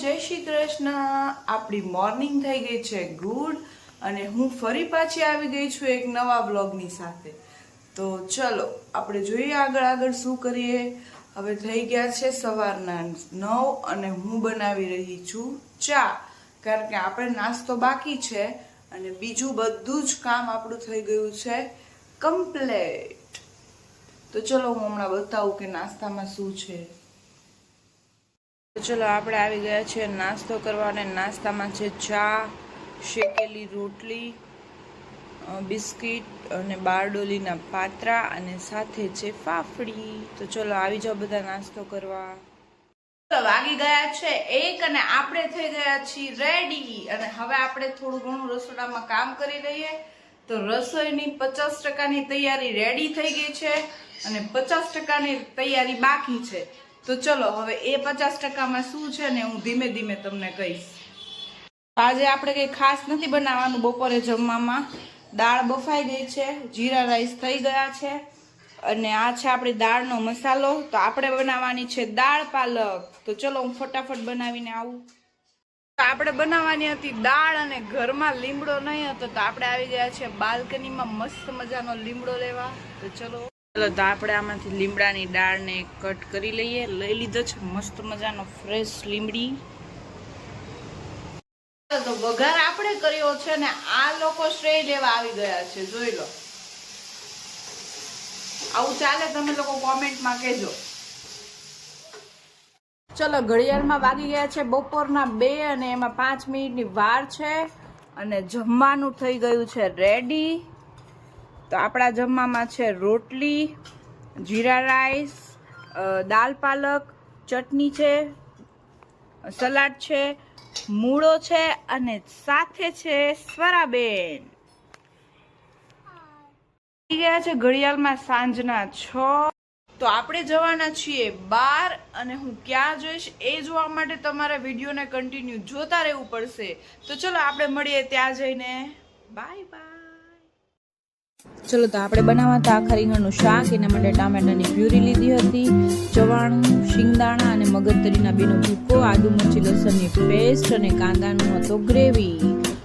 જય શ્રી કૃષ્ણ. આપણી મોર્નિંગ થઈ ગઈ છે ગુડ અને હું ફરી પાછી આવી ગઈ છું એક નવા બ્લોગની સાથે. તો ચલો, આપણે જોઈએ આગળ આગળ શું કરીએ? હવે થઈ ગયા છે સવારના નવ અને હું બનાવી રહી છું ચા. કારણ કે આપણે નાસ્તો બાકી છે અને બીજું બધું જ કામ આપણું થઈ ગયું છે કમ્પ્લેટ તો ચલો, હું હમણાં બતાવું કે નાસ્તામાં શું છે. ચલો આપણે આવી ગયા છે નાસ્તો કરવા અને નાસ્તામાં છે ચા, શેકેલી રોટલી બિસ્કિટ અને બારડોલીના પાત્રા અને સાથે છે ફાફડી. તો ચલો આવી જાઓ બધા નાસ્તો કરવા. વાગી ગયા છે એક અને આપણે થઈ ગયા છીએ રેડી અને હવે આપણે થોડું ઘણું રસોડામાં કામ કરી લઈએ. તો રસોઈની પચાસ ટકાની તૈયારી રેડી થઈ ગઈ છે અને પચાસ ટકાની તૈયારી બાકી છે. તો ચલો, હવે એ પચાસ ટકામાં શું છે ને હું ધીમે ધીમે તમને કહીશ. આજે આપણે કંઈ ખાસ નથી બનાવવાનું બપોરે જમવામાં. દાળ બફાઈ ગઈ છે, જીરા રાઈસ થઈ ગયા છે, અને આ છે આપણી દાળનો મસાલો. તો આપણે બનાવવાની છે દાળ પાલક. તો ચલો, હું ફટાફટ બનાવીને આવું. આપણે બનાવવાની હતી દાળ અને ઘરમાં લીમડો નહીં હતો, તો આપણે આવી ગયા છે બાલ્કનીમાં મસ્ત મજાનો લીમડો લેવા. તો ચલો. ચલો તો આપણે આમાંથી લીમડાની દાળને કટ કરી લઈએ. લઈ લીધો છે મસ્ત મજાનો ફ્રેશ લીમડી. તો વઘાર આપણે કર્યો છે ને આ લોકો શ્રેય લેવા આવી ગયા છે. જોઈ લો. આવું ચાલે તમે લોકો કોમેન્ટમાં કહેજો. ચલો, ઘડિયાળમાં વાગી ગયા છે બપોરના બે અને એમાં પાંચ મિનિટની વાર છે અને જમવાનું થઈ ગયું છે રેડી તો આપણા જમવામાં છે રોટલી, જીરા રાઈસ દાલ પાલક, ચટણી છે, સલાડ છે, મૂળો છે અને સાથે છે સ્વરાબેન. ગયા છે ઘડિયાળમાં સાંજના છ. તો આપણે જવાના છીએ બાર અને હું ક્યાં જોઈશ એ જોવા માટે તમારા વિડીયોને કન્ટિન્યુ જોતા રહેવું પડશે. તો ચલો આપણે મળીએ ત્યાં જઈને. બાય બાય ચલો તો આપણે બનાવવા હતા આખા રીંગણનું શાક, એના માટે ટામેટાની પ્યુરી લીધી હતી ચવાણું શિંગદાણા અને મગજતરીના બેનો ભૂકો, આદુ મરચી લસણની પેસ્ટ અને કાંદાનું હતો ગ્રેવી.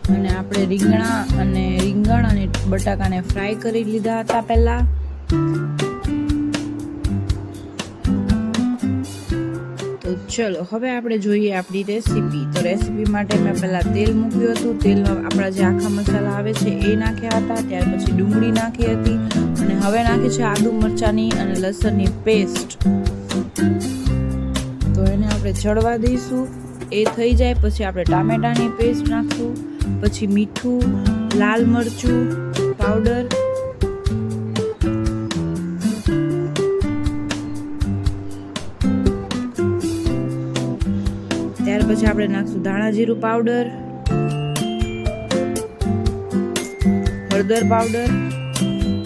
અને આપણે રીંગણા અને રીંગણ અને બટાકાને ફ્રાય કરી લીધા હતા પહેલા. ચલો, હવે આપણે જોઈએ આપણી રેસીપી તો રેસીપી માટે મેં પહેલાં તેલ મૂક્યું હતું. તેલમાં આપણા જે આખા મસાલા આવે છે, એ નાખ્યા હતા. ત્યાર પછી ડુંગળી નાખી હતી અને હવે નાખી છે આદુ મરચાંની અને લસણની પેસ્ટ તો એને આપણે ચડવા દઈશું. એ થઈ જાય. પછી આપણે ટામેટાની પેસ્ટ નાખશું. પછી મીઠું, લાલ મરચું પાવડર પછી આપણે નાખશું ધાણા જીરું પાવડર, હળદર પાવડર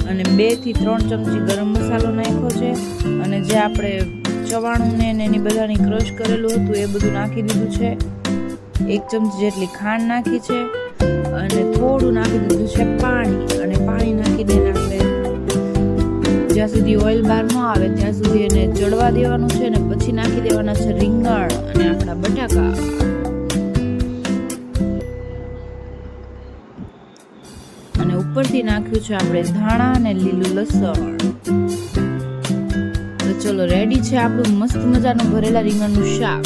અને બેથી ત્રણ ચમચી ગરમ મસાલો નાખ્યો છે. અને જે આપણે ચવાણું ને એની બધાની ક્રશ કરેલું હતું એ બધું નાખી દીધું છે. એક ચમચી જેટલી ખાંડ નાખી છે. અને થોડું નાખી દીધું છે પાણી. અને પાણી જ્યાં સુધી ઓઇલ બહાર ન આવે, ત્યાં સુધી એને ચડવા દેવાનું છે ને પછી નાખી દેવાના છે રીંગણ અને આપણા બટાકા. અને ઉપરથી નાખ્યું છે આપણે ધાણા અને લીલું લસણ. તો ચલો રેડી છે આપણું મસ્ત મજાનું ભરેલા રીંગણનું શાક.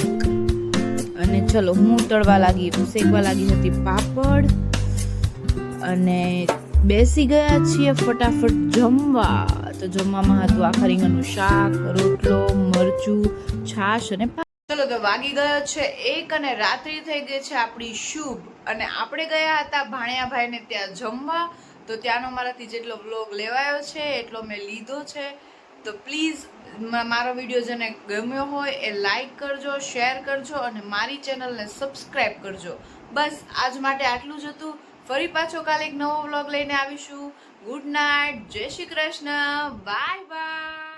અને ચલો, હું તળવા લાગી, શેકવા લાગી હતી પાપડ. અને બેસી ગયા છીએ ફટાફટ જમવા. તો જમવામાં હતું આખા રીંગણનું શાક, રોટલો, મરચું, છાશ અને ચલો તો વાગી ગયો છે એક અને રાત્રિ થઈ ગઈ છે આપણી શુભ. અને આપણે ગયા હતા ભાણિયાભાઈને ત્યાં જમવા. તો ત્યાંનો મારાથી જેટલો વ્લોગ લેવાયો છે, એટલો મેં લીધો છે. તો પ્લીઝ મારો વીડિયો જેને ગમ્યો હોય એ લાઈક કરજો, શેર કરજો અને મારી ચેનલને સબસ્ક્રાઈબ કરજો. બસ આજ માટે આટલું જ હતું. ફરી પાછો કાલે એક નવો વ્લોગ લઈને આવીશું. ગુડ નાઇટ જય શ્રી કૃષ્ણ. Bye bye